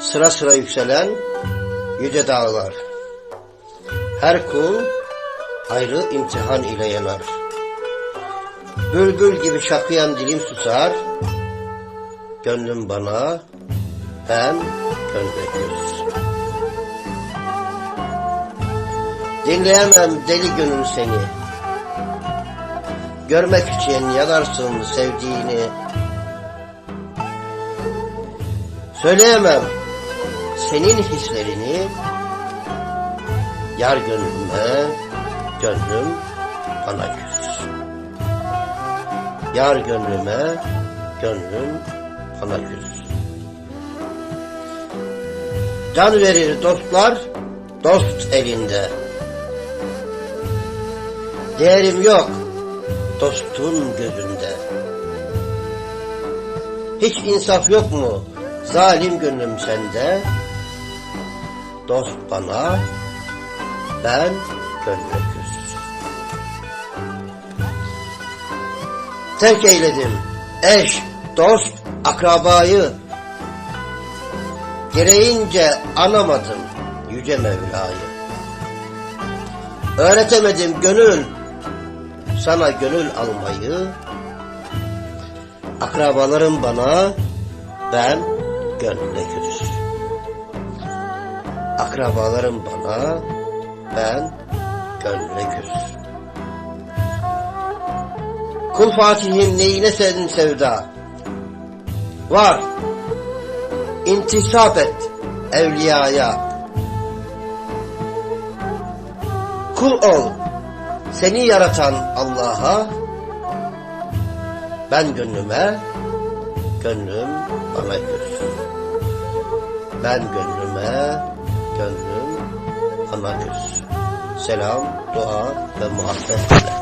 sıra sıra yükselen yüce dağlar. Her kul ayrı imtihan ile yanar. Bülbül gibi şakıyan dilim susar, gönlüm bana, ben gönle göz. Dinleyemem deli gönül seni, görmek için yanarsın sevdiğini, Söyleyemem senin hislerini Yar gönlüme Gönlüm bana küs. Yar gönlüme Gönlüm bana küs. Can verir dostlar Dost elinde Değerim yok Dostun gözünde. Hiç insaf yok mu? Zalim gönlüm sende, dost bana, ben gönle küs. Terk eyledim eş, dost, akrabayı. Gereğince anamadım yüce Mevla'yı. Öğretemedim gönül, sana gönül almayı. Akrabalarım bana, ben gönlüne küs. Akrabalarım bana, ben gönlüne küs. Kul Fatih'im neyine senin sevda? Var, intisap et evliyaya. Kul ol, seni yaratan Allah'a, ben gönlüme, gönlüm bana küs. Ben gönlüme, gönlüm ana göz. Selam, dua ve muhabbetle.